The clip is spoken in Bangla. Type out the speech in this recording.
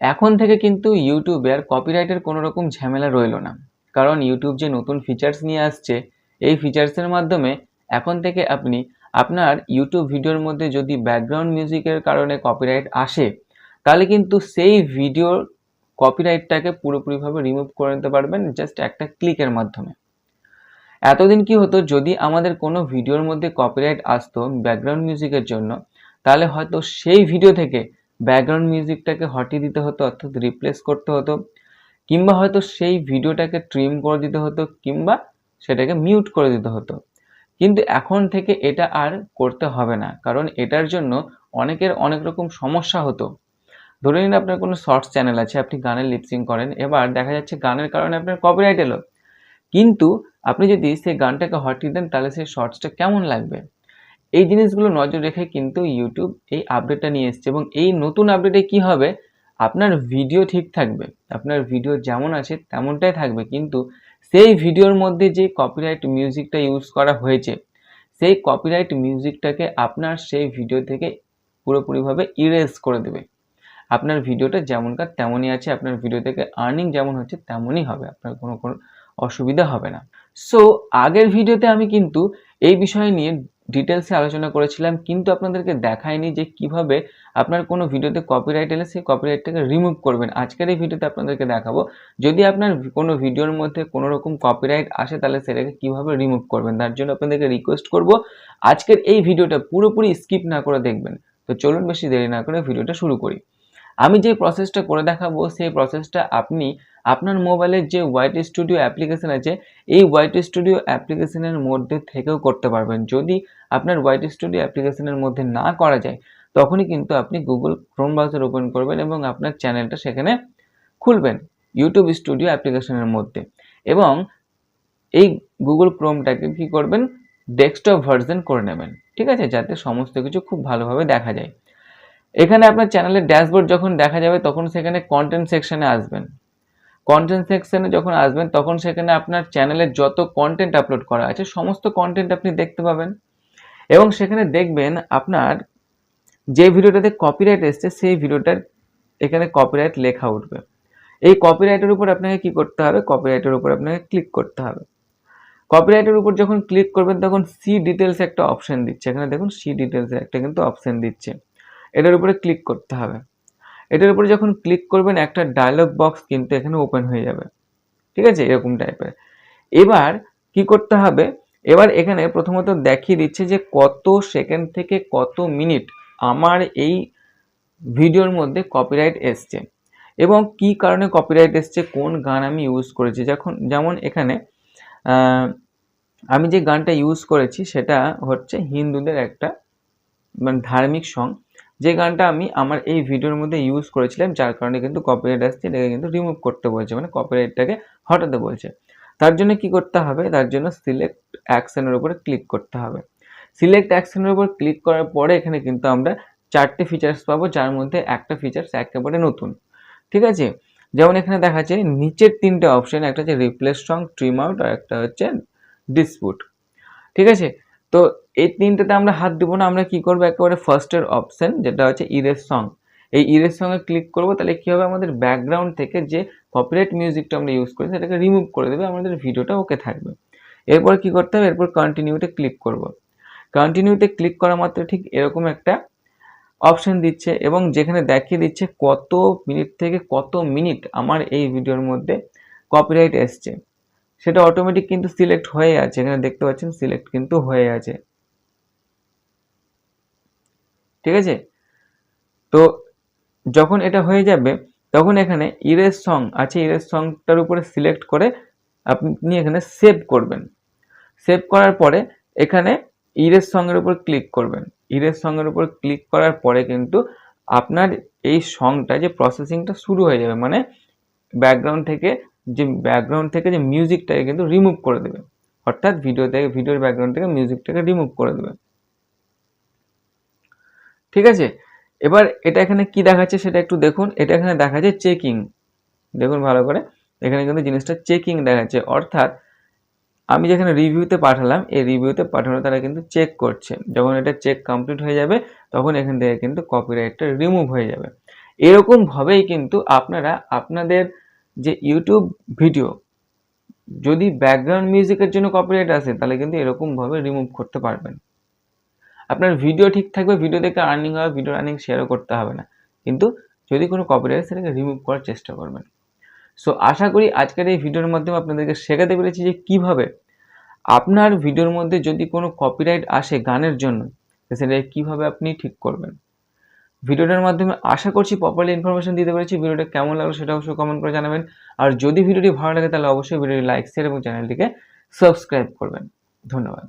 এখন থেকে কিন্তু ইউটিউবে আর কপিরাইটের কোনো রকম ঝামেলা রইল না। কারণ ইউটিউব যে নতুন ফিচার্স নিয়ে আসছে, এই ফিচার্সের মাধ্যমে এখন থেকে আপনি আপনার ইউটিউব ভিডিওর মধ্যে যদি ব্যাকগ্রাউন্ড মিউজিকের কারণে কপিরাইট আসে, তাহলে কিন্তু সেই ভিডিওর কপিরাইটটাকে পুরোপুরিভাবে রিমুভ করে নিতে পারবেন জাস্ট একটা ক্লিকের মাধ্যমে। এতদিন কি হতো, যদি আমাদের কোনো ভিডিওর মধ্যে কপিরাইট আসতো ব্যাকগ্রাউন্ড মিউজিকের জন্য, তাহলে হয়তো সেই ভিডিও থেকে ব্যাকগ্রাউন্ড মিউজিকটাকে হটিয়ে দিতে হতো, অর্থাৎ রিপ্লেস করতে হতো, কিংবা হয়তো সেই ভিডিওটাকে ট্রিম করে দিতে হতো, কিংবা সেটাকে মিউট করে দিতে হতো। কিন্তু এখন থেকে এটা আর করতে হবে না, কারণ এটার জন্য অনেকের অনেক রকম সমস্যা হতো। ধরে নিন আপনার কোনো শর্টস চ্যানেল আছে, আপনি গানের লিপসিং করেন, এবার দেখা যাচ্ছে গানের কারণে আপনার কপিরাইট এলো। কিন্তু আপনি যদি সেই গানটাকে হটিয়ে দেন, তাহলে সেই শর্টসটা কেমন লাগবে? এই জিনিসগুলো নজর রেখে কিন্তু ইউটিউব এই আপডেটটা নিয়ে এসছে এবং এই নতুন আপডেটে কি হবে? আপনার ভিডিও ঠিক থাকবে। আপনার ভিডিও যেমন আছে তেমনটাই থাকবে। কিন্তু সেই ভিডিওর মধ্যে যে কপিরাইট মিউজিকটা ইউজ করা হয়েছে, সেই কপিরাইট মিউজিকটাকে আপনার সেই ভিডিও থেকে পুরোপুরিভাবে ইরেজ করে দেবে। আপনার ভিডিওটা যেমনকার তেমনই আছে, আপনার ভিডিও থেকে আর্নিং যেমন হচ্ছে তেমনই হবে, আপনার কোনো কোনো অসুবিধা হবে না। সো আগের ভিডিওতে আমি কিন্তু এই বিষয় নিয়ে ডিটেলসে আলোচনা করেছিলাম, কিন্তু আপনাদেরকে দেখায়নি যে কীভাবে আপনার কোনো ভিডিওতে কপিরাইট এলে সেই কপিরাইটটাকে রিমুভ করবেন। আজকের এই ভিডিওতে আপনাদেরকে দেখাবো, যদি আপনার কোনো ভিডিওর মধ্যে কোনো রকম কপিরাইট আসে, তাহলে সেটাকে কীভাবে রিমুভ করবেন? তার জন্য আপনাদেরকে রিকোয়েস্ট করব, আজকের এই ভিডিওটা পুরোপুরি স্কিপ না করে দেখবেন। তো চলুন বেশি দেরি না করে ভিডিওটা শুরু করি। আমি যে প্রসেসটা করে দেখাবো, সেই প্রসেসটা আপনি আপনার মোবাইলের যে হোয়াইট স্টুডিও অ্যাপ্লিকেশান আছে, এই হোয়াইট স্টুডিও অ্যাপ্লিকেশনের মধ্যে থেকেও করতে পারবেন। যদি আপনার হোয়াইট স্টুডিও অ্যাপ্লিকেশনের মধ্যে না করা যায়, তখনই কিন্তু আপনি গুগল ক্রোম ব্রাউজার ওপেন করবেন এবং আপনার চ্যানেলটা সেখানে খুলবেন ইউটিউব স্টুডিও অ্যাপ্লিকেশনের মধ্যে। এবং এই গুগল ক্রোমটাকে কি করবেন? ডেস্কটপ ভার্সন করে নেবেন। ঠিক আছে? যাতে সমস্ত কিছু খুব ভালোভাবে দেখা যায়। এখানে আপনার চ্যানেলের ড্যাশবোর্ড যখন দেখা যাবে, তখন সেখানে কন্টেন্ট সেকশনে আসবেন। কন্টেন্ট সেকশনে যখন আসবেন, তখন সেখানে আপনার চ্যানেলের যত কন্টেন্ট আপলোড করা আছে, সমস্ত কন্টেন্ট আপনি দেখতে পাবেন। এবং সেখানে দেখবেন আপনার যে ভিডিওটাতে কপিরাইট এসছে, সেই ভিডিওটার এখানে কপিরাইট লেখা উঠবে। এই কপিরাইটের উপর আপনাকে কি করতে হবে? কপিরাইটের উপর আপনাকে ক্লিক করতে হবে। কপিরাইটের উপর যখন ক্লিক করবেন, তখন সি ডিটেলস একটা অপশন দিচ্ছে। এখানে দেখুন সি ডিটেলস একটা কিন্তু অপশন দিচ্ছে। এটার উপরে ক্লিক করতে হবে। এটার উপরে যখন ক্লিক করবেন, একটা ডায়লগ বক্স কিন্তু এখানে ওপেন হয়ে যাবে। ঠিক আছে? এরকম টাইপের এবার কি করতে হবে? এবার এখানে প্রথমত দেখিয়ে দিচ্ছে যে কত সেকেন্ড থেকে কত মিনিট আমার এই ভিডিওর মধ্যে কপিরাইট এসছে। এবং কি কারণে কপিরাইট এসছে? কোন গান আমি ইউজ করেছি? যখন, যেমন এখানে আমি যে গানটা ইউজ করেছি, সেটা হচ্ছে হিন্দুদের একটা মানে ধার্মিক সং যে গানটা আমি আমার এই ভিডিওর মধ্যে ইউজ করেছিলাম, যার কারণে কিন্তু কপিরাইট আসছে, এটাকে কিন্তু রিমুভ করতে বলছে মানে কপিরাইটটাকে হটাতে বলছে। তার জন্য কি করতে হবে? তার জন্য সিলেক্ট অ্যাকশনের উপরে ক্লিক করতে হবে। সিলেক্ট অ্যাকশনের উপর ক্লিক করার পরে এখানে কিন্তু আমরা চারটে ফিচার্স পাবো, যার মধ্যে একটা ফিচার্স একেবারে নতুন। ঠিক আছে? যেমন এখানে দেখা যাচ্ছে নিচের তিনটে অপশন একটা হচ্ছে রিপ্লেস সং ট্রিম আউট আর একটা হচ্ছে ডিসপুট ঠিক আছে? তো এই তিনটাতে আমরা হাত দেবো না, আমরা কি করব? একেবারে ফার্স্টের অপশন যেটা হচ্ছে ইরেস সং এই ইরেস সঙ্গে ক্লিক করব, তাহলে কী হবে? আমাদের ব্যাকগ্রাউন্ড থেকে যে কপিরাইট মিউজিকটা আমরা ইউজ করি, সেটাকে রিমুভ করে দেবে, আমাদের ভিডিওটা ওকে থাকবে। এরপর কি করতে হবে? এরপর কন্টিনিউতে ক্লিক করব। কন্টিনিউতে ক্লিক করা মাত্র ঠিক এরকম একটা অপশন দিচ্ছে এবং যেখানে দেখিয়ে দিচ্ছে কত মিনিট থেকে কত মিনিট আমার এই ভিডিওর মধ্যে কপিরাইট এসছে। সেটা অটোমেটিক কিন্তু সিলেক্ট হয়ে আছে, এখানে দেখতে পাচ্ছেন সিলেক্ট কিন্তু হয়ে আছে। ঠিক আছে? তো যখন এটা হয়ে যাবে, তখন এখানে ইরেজ সং আছে, ইরেজ সংটার উপরে সিলেক্ট করে আপনি এখানে সেভ করবেন। সেভ করার পরে এখানে ইরেজ সঙ্গের উপর ক্লিক করবেন। ইরেজ সঙ্গের উপর ক্লিক করার পরে কিন্তু আপনার এই সংটা যে প্রসেসিংটা শুরু হয়ে যাবে মানে ব্যাকগ্রাউন্ড থেকে যে ব্যাকগ্রাউন্ড থেকে যে মিউজিকটাকে কিন্তু রিমুভ করে দেবে। অর্থাৎ ভিডিও থেকে, ভিডিওর ব্যাকগ্রাউন্ড থেকে মিউজিকটাকে রিমুভ করে দেবে। ঠিক আছে? এবার এটা এখানে কি দেখাচ্ছে সেটা একটু দেখুন। এটা এখানে দেখাচ্ছে চেকিং দেখুন ভালো করে। এখানে কিন্তু জিনিসটা চেকিং দেখাচ্ছে। অর্থাৎ আমি যেখানে রিভিউতে পাঠালাম, এই রিভিউতে পাঠানো তারা কিন্তু চেক করছে। যখন এটা চেক কমপ্লিট হয়ে যাবে, তখন এখান থেকে কিন্তু কপিরাইটটা রিমুভ হয়ে যাবে। এরকমভাবেই কিন্তু আপনারা আপনাদের যে ইউটিউব ভিডিও যদি ব্যাকগ্রাউন্ড মিউজিকের জন্য কপিরাইট আসে, তাহলে কিন্তু এরকমভাবে রিমুভ করতে পারবেন। আপনার ভিডিও ঠিক থাকবে ভিডিও দেখে আর্নিং হবে ভিডিও আর্নিং শেয়ারও করতে হবে না। কিন্তু যদি কোনো কপিরাইট সেটাকে রিমুভ করার চেষ্টা করবেন। সো আশা করি আজকের এই ভিডিওর মাধ্যমে আপনাদেরকে শেখাতে পেরেছি যে কীভাবে আপনার ভিডিওর মধ্যে যদি কোনো কপিরাইট আসে গানের জন্য সেটা কীভাবে আপনি ঠিক করবেন। ভিডিওটার মাধ্যমে আশা করছি প্রপারলি ইনফরমেশন দিতে পেরেছি ভিডিওটা কেমন লাগল সেটা অবশ্যই কমেন্ট করে জানাবেন। আর যদি ভিডিওটি ভালো লাগে তাহলে অবশ্যই ভিডিওটি লাইক শেয়ার এবং চ্যানেলটিকে সাবস্ক্রাইব করবেন। ধন্যবাদ।